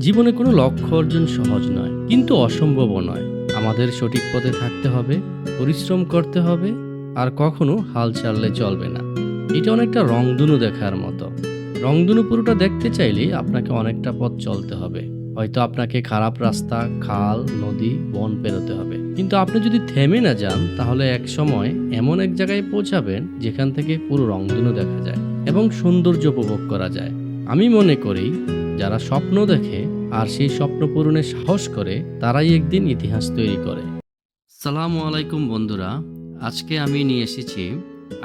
জীবনে কোনো লক্ষ্য অর্জন সহজ নয়, কিন্তু অসম্ভবও নয়। আমাদের সঠিক পথে থাকতে হবে, পরিশ্রম করতে হবে, আর কখনো হাল ছাড়লে চলবে না। এটা অনেকটা রংধনু দেখার মতো। রংধনু পুরোটা দেখতে চাইলে আপনাকে অনেকটা পথ চলতে হবে। হয়তো আপনাকে খারাপ রাস্তা, খাল, নদী, বন পেরোতে হবে। কিন্তু আপনি যদি থেমে না যান, তাহলে এক সময় এমন এক জায়গায় পৌঁছাবেন, যেখান থেকে পুরো রংধনু দেখা যায় এবং সৌন্দর্য উপভোগ করা যায়। আমি মনে করি, যারা স্বপ্ন দেখে আর সেই স্বপ্ন পূরণে সাহস করে তারাই একদিন ইতিহাস তৈরি করে। সালামু আলাইকুম বন্ধুরা, আজকে আমি নিয়ে এসেছি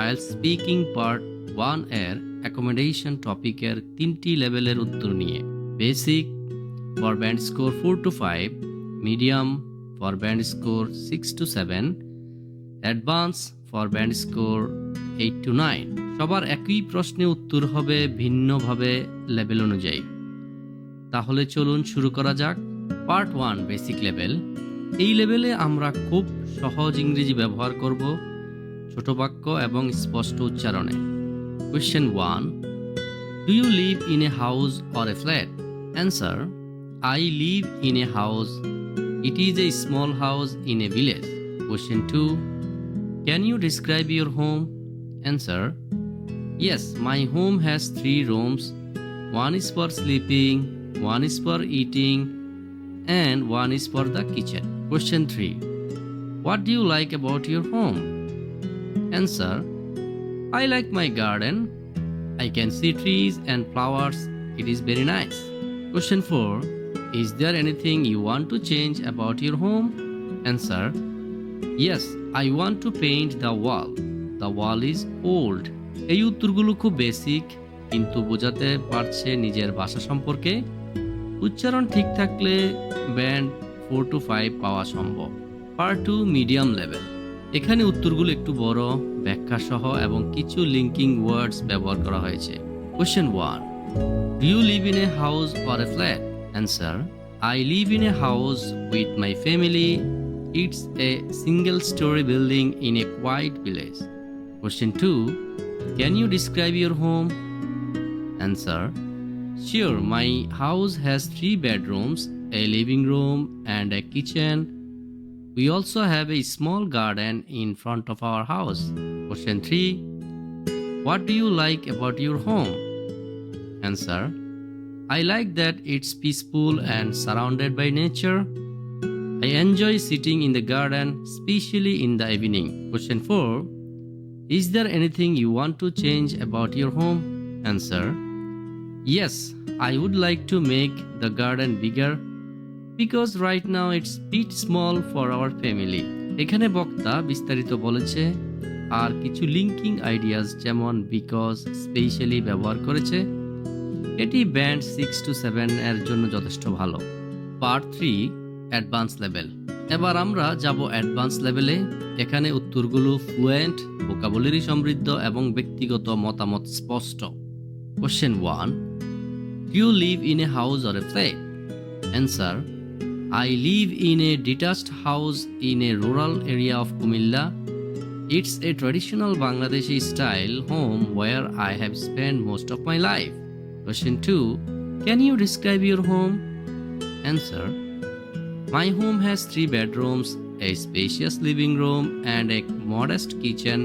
আইএল স্পিকিং পার্ট ওয়ানের অ্যাকোমোডেশন টপিকের তিনটি লেভেলের উত্তর নিয়ে। Basic for band score four to five medium for band score six to seven advance for band score eight to nine সবার একই প্রশ্নে উত্তর হবে ভিন্নভাবে লেভেল অনুযায়ী। তাহলে চলুন শুরু করা যাক। Part one basic level. এই লেভেলে আমরা খুব সহজ ইংরেজি ব্যবহার করব ছোট বাক্য এবং স্পষ্ট উচ্চারণে। Question one do you live in a house or a flat answer I live in a house it is a small house in a village question two can you describe your home answer yes my home has three rooms one is for sleeping, one is for eating, and one is for the kitchen. Question 3. What do you like about your home? Answer I like my garden. I can see trees and flowers. It is very nice. Question 4. Is there anything you want to change about your home? Answer Yes, I want to paint the wall. The wall is old. এই উত্তরগুলো খুব basic কিন্তু বোঝাতে পারছে নিজের ভাষা সম্পর্কে উচ্চারণ ঠিক থাকলে ব্যান্ড ফোর টু ফাইভ পাওয়া সম্ভব। পার্ট টু মিডিয়াম লেভেল এখানে উত্তরগুলো একটু বড়, ব্যাখ্যা সহ এবং কিছু লিঙ্কিং ওয়ার্ডস ব্যবহার করা হয়েছে। Question one do you live in a house or a flat answer I live in a house with my family it's a single storey building in a quiet village question two Can you describe your home? Answer Sure, my house has three bedrooms, a living room, and a kitchen. We also have a small garden in front of our house. Question 3 What do you like about your home? Answer I like that it's peaceful and surrounded by nature. I enjoy sitting in the garden, especially in the evening. Question 4 is there anything you want to change about your home? Answer Yes, I would like to make the garden bigger because right now it's bit small for our family. এখানে বক্তা বিস্তারিত বলেছে আর কিছু linking ideas যেমন because specially ব্যবহার করেছে এটি ব্যান্ড সিক্স টু সেভেন এর জন্য যথেষ্ট ভালো। পার্ট থ্রি অ্যাডভান্স লেভেল এবার আমরা যাব অ্যাডভান্স লেভেলে এখানে উত্তরগুলো ফ্লুয়েন্ট ভোকাবুলারি সমৃদ্ধ এবং ব্যক্তিগত মতামত স্পষ্ট। Question one you live in a house or a flat answer I live in a detached house in a rural area of Comilla it's a traditional Bangladeshi style home where I have spend most of my life question two can you describe your home answer My home has three bedrooms, a spacious living room, and a modest kitchen.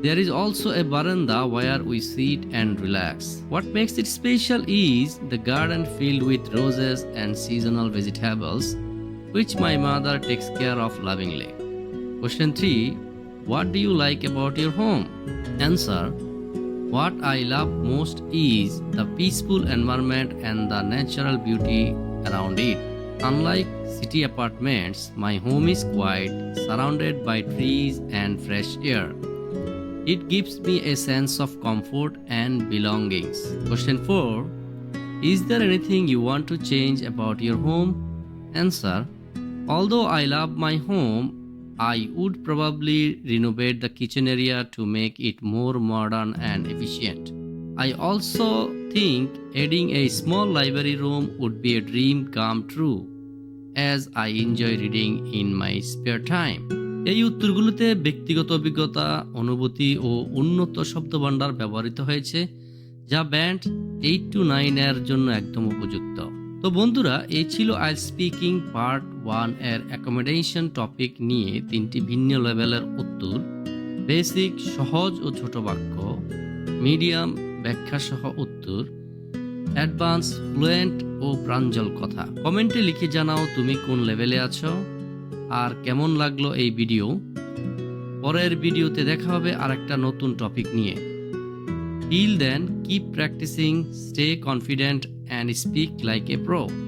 There is also a veranda where we sit and relax. What makes it special is the garden filled with roses and seasonal vegetables, which my mother takes care of lovingly. Question 3 What do you like about your home? Answer What I love most is the peaceful environment and the natural beauty around it. Unlike city apartments, my home is quiet, surrounded by trees and fresh air. It gives me a sense of comfort and belongings. Question 4 Is there anything you want to change about your home? Answer Although I love my home, I would probably renovate the kitchen area to make it more modern and efficient. I also think adding a small library room would be a dream come true as I enjoy reading in my spare time. এই উত্তরগুলোতে ব্যক্তিগত অভিজ্ঞতা, অনুভূতি ও উন্নত শব্দভাণ্ডার ব্যবহৃত হয়েছে, যা band eight to nine এর জন্য একদম উপযুক্ত। তো বন্ধুরা, এই ছিল আই স্পিকিং পার্ট ওয়ানের অ্যাকোমোডেশন টপিক নিয়ে তিনটি ভিন্ন লেভেলের উত্তর। বেসিক, সহজ ও ছোট বাক্য, মিডিয়াম ব্যাখ্যা সহ উত্তর, অ্যাডভান্স, ফ্লুয়েন্ট ও প্রাঞ্জল কথা। কমেন্টে লিখে জানাও তুমি কোন লেভেলে আছো। আর কেমন লাগল এই ভিডিও? পরের ভিডিওতে দেখা হবে আর একটা নতুন টপিক নিয়ে। Till then keep practising stay confident and speak like a pro